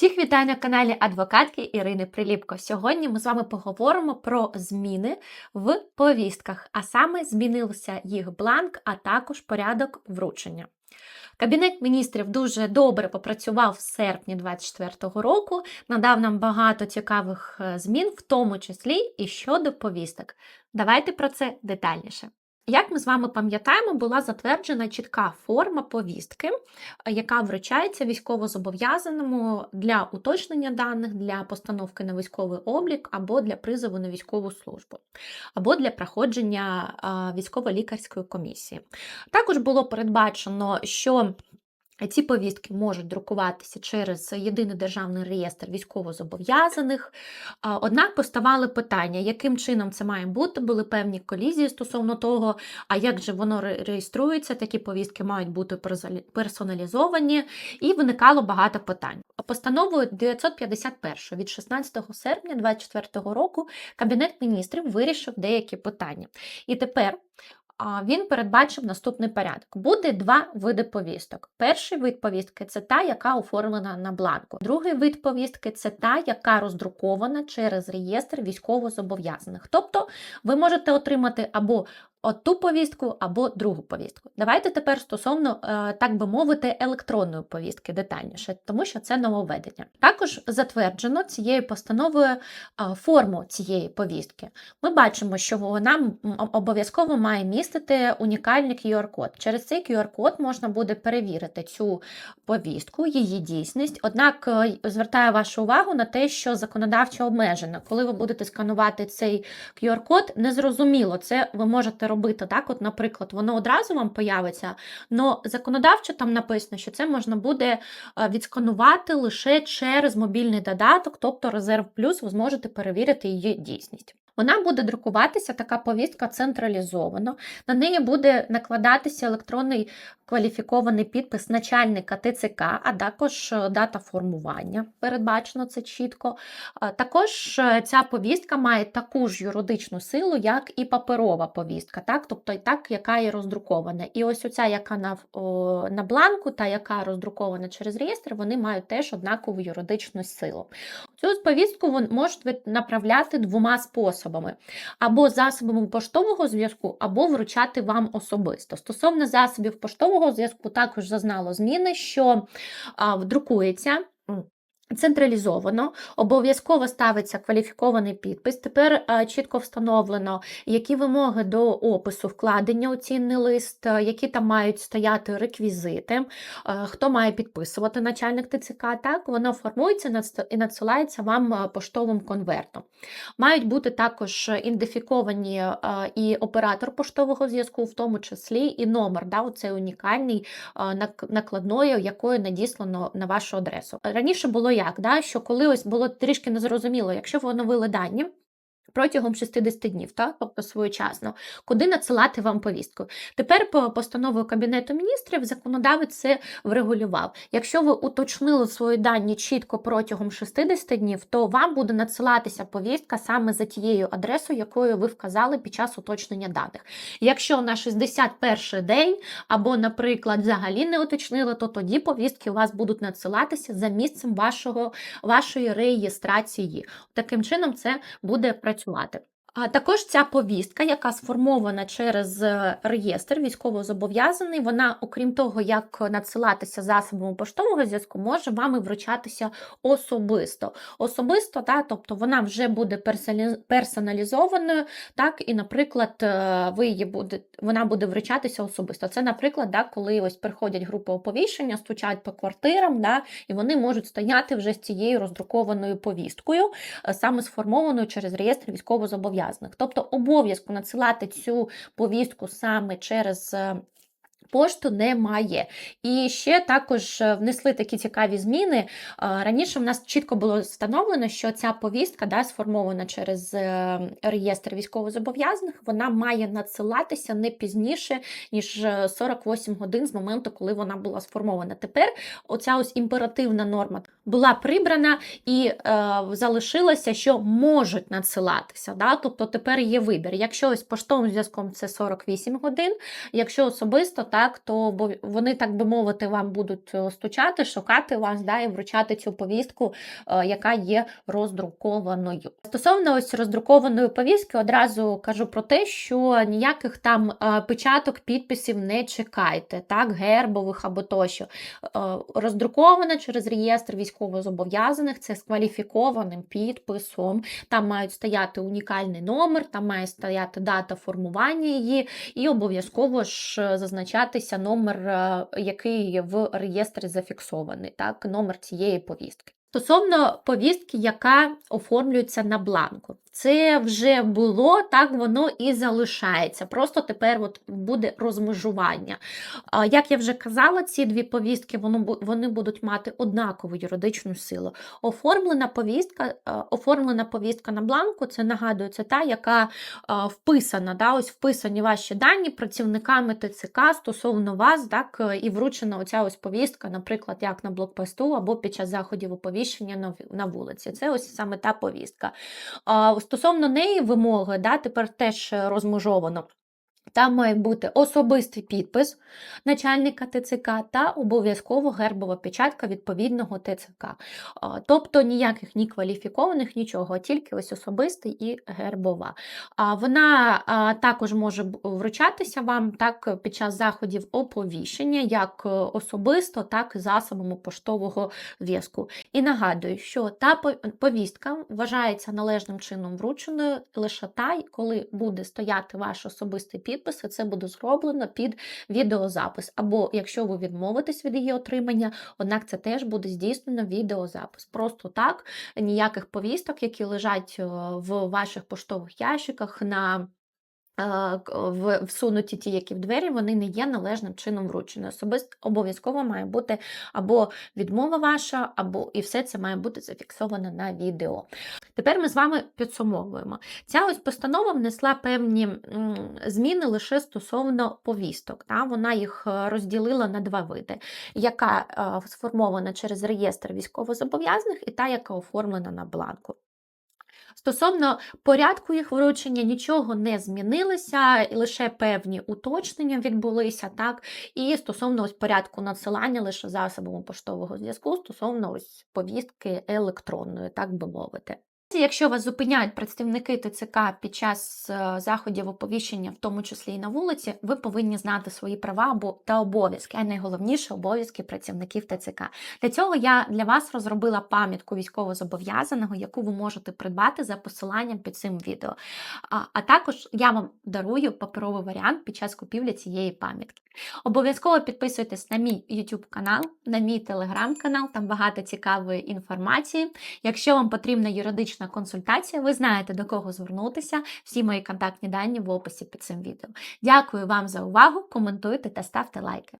Всіх вітаю на каналі адвокатки Ірини Приліпко. Сьогодні ми з вами поговоримо про зміни в повістках, а саме змінився їх бланк, а також порядок вручення. Кабінет міністрів дуже добре попрацював в серпні 2024 року, надав нам багато цікавих е, змін, в тому числі і щодо повісток. Давайте про це детальніше. Як ми з вами пам'ятаємо, була затверджена чітка форма повістки, е, яка вручається військовозобов'язаному для уточнення даних, для постановки на військовий облік або для призову на військову службу, або для проходження військово-лікарської комісії. Також було передбачено, що ці повістки можуть друкуватися через єдиний державний реєстр військовозобов'язаних. Однак поставали питання, яким чином це має бути. Були певні колізії стосовно того, а як же воно реєструється, такі повістки мають бути персоналізовані, і виникало багато питань. Постановою 951 від 16 серпня 2024 року Кабінет міністрів вирішив деякі питання. І тепер він передбачив наступний порядок. Буде два види повісток. Перший вид повістки це та, яка оформлена на бланку. Другий вид повістки це та, яка роздрукована через реєстр військовозобов'язаних. Тобто ви можете отримати або от ту повістку, або другу повістку. Давайте тепер стосовно, е, так би мовити, електронної повістки детальніше, тому що це нововведення. Також затверджено цією постановою е, форму цієї повістки. Ми бачимо, що вона обов'язково має містити унікальний QR-код. Через цей QR-код можна буде перевірити цю повістку, її дійсність. Однак е, звертаю вашу увагу на те, що законодавчо обмежено. Коли ви будете сканувати цей QR-код, незрозуміло, це ви можете робити так. От, наприклад, воно одразу вам появиться, але законодавчо там написано, що це можна буде е, відсканувати лише через мобільний додаток, тобто Резерв Плюс, ви зможете перевірити її дійсність. Вона буде друкуватися, така повістка централізовано. На неї буде накладатися електронний кваліфікований підпис начальника ТЦК, а також е, дата формування. Передбачено це чітко. Е, Також е, ця повістка має таку ж юридичну силу, як і паперова повістка, так? тобто і так, яка є роздрукована. І ось оця, яка на, о, на бланку, та яка роздрукована через реєстр, вони мають теж однакову юридичну силу. Цю повістку ви можете направляти двома способами: або засобами поштового зв'язку, або вручати вам особисто. Стосовно засобів поштового зв'язку, також зазнало зміни, що а, друкується. Централізовано, обов'язково ставиться кваліфікований підпис. Тепер е, чітко встановлено, які вимоги до опису вкладення у цінний лист, е, які там мають стояти реквізити, е, хто має підписувати начальник ТЦК. Так, воно формується і надсилається вам поштовим конвертом. Мають бути також ідентифіковані і оператор поштового зв'язку, в тому числі і номер, да, оцей унікальний накладною, якою надіслано на вашу адресу. Раніше було як, да, що коли ось було трішки незрозуміло, якщо ви оновили дані. Протягом 60 днів, так? тобто своєчасно, куди надсилати вам повістку. Тепер по постановою Кабінету міністрів законодавець це врегулював. Якщо ви уточнили свої дані чітко протягом 60 днів, то вам буде надсилатися повістка саме за тією адресою, якою ви вказали під час уточнення даних. Якщо на 61 день або, наприклад, взагалі не уточнили, то тоді повістки у вас будуть надсилатися за місцем вашого, вашої реєстрації. Таким чином це буде працювати. працювати. А також ця повістка, яка сформована через е, реєстр військовозобов'язаний, вона, окрім того, як надсилатися засобами поштового зв'язку, може вами вручатися особисто. Особисто, та, тобто вона вже буде персоналізованою, так, і, наприклад, е, ви її буде, вона буде вручатися особисто. Це, наприклад, да, коли ось приходять групи оповіщення, стучать по квартирам, да, і вони можуть стояти вже з цією роздрукованою повісткою, е, саме сформованою через реєстр військовозобов'язаних. Тобто обов'язку надсилати цю повістку саме через. Пошту немає. І ще також е, внесли такі цікаві зміни. Е, Раніше в нас чітко було встановлено, що ця повістка, да, сформована через е, реєстр військовозобов'язаних, вона має надсилатися не пізніше, ніж е, 48 годин з моменту, коли вона була сформована. Тепер оця ось імперативна норма була прибрана і е, залишилося, що можуть надсилатися. Да? Тобто тепер є вибір. Якщо ось поштовим зв'язком це 48 годин, якщо особисто, так так, то вони, так би мовити, вам будуть е, стучати, шукати вас да, і вручати цю повістку, е, яка є роздрукованою. Стосовно ось роздрукованої повістки, одразу кажу про те, що ніяких там е, печаток, підписів не чекайте, так, гербових або тощо. Роздрукована через реєстр військовозобов'язаних, це з кваліфікованим підписом. Там мають стояти унікальний номер, там має стояти дата формування її, і обов'язково ж е, зазначатися номер, е, який в реєстрі зафіксований, так, номер цієї повістки. Стосовно повістки, яка оформлюється на бланку, це вже було, так воно і залишається. Просто тепер от буде розмежування. Як я вже казала, ці дві повістки вони будуть мати однакову юридичну силу. Оформлена повістка, оформлена повістка на бланку, це нагадую, це та, яка вписана, да, ось вписані ваші дані працівниками ТЦК стосовно вас, так, е, і вручена оця ось повістка, наприклад, як на блокпосту або під час заходів оповіщення на вулиці. Це ось саме та повістка. Стосовно неї вимоги, да, тепер теж розмежовано. Там має бути особистий підпис начальника ТЦК та обов'язково гербова печатка відповідного ТЦК. Тобто ніяких ні кваліфікованих, нічого, тільки ось особистий і гербова. Вона також може вручатися вам так під час заходів оповіщення, як е, особисто, так і засобами поштового зв'язку. І нагадую, що та повістка вважається належним чином врученою лише та, коли буде стояти ваш особистий підпис, і це буде зроблено під відеозапис. Або якщо ви відмовитесь від її отримання, однак це теж буде здійснено відеозапис. Просто так, ніяких повісток, які лежать е, в ваших поштових ящиках на всунуті ті, які в двері, вони не є належним чином вручені. Особисто обов'язково має бути або відмова ваша, або і все це має бути зафіксовано на відео. Тепер ми з вами підсумовуємо. Ця ось постанова внесла певні зміни лише стосовно повісток. Та? Вона їх е, розділила на два види: яка е, сформована через реєстр військовозобов'язаних, і та, яка оформлена на бланку. Стосовно порядку їх вручення нічого не змінилося, лише певні уточнення відбулися, так, і стосовно ось порядку надсилання лише засобами поштового зв'язку, стосовно ось повістки електронної, так би мовити. Якщо вас зупиняють представники ТЦК під час е, заходів оповіщення, в тому числі і на вулиці, ви повинні знати свої права або та обов'язки, а найголовніше обов'язки працівників ТЦК. Для цього я для вас розробила пам'ятку військовозобов'язаного, яку ви можете придбати за посиланням під цим відео. А, а також я вам дарую паперовий варіант під час купівлі цієї пам'ятки. Обов'язково підписуйтесь на мій YouTube канал, на мій Telegram канал, там багато цікавої інформації. Якщо вам потрібна юридична консультація, ви знаєте до кого звернутися. Всі мої контактні дані в описі під цим відео. Дякую вам за увагу, коментуйте та ставте лайки.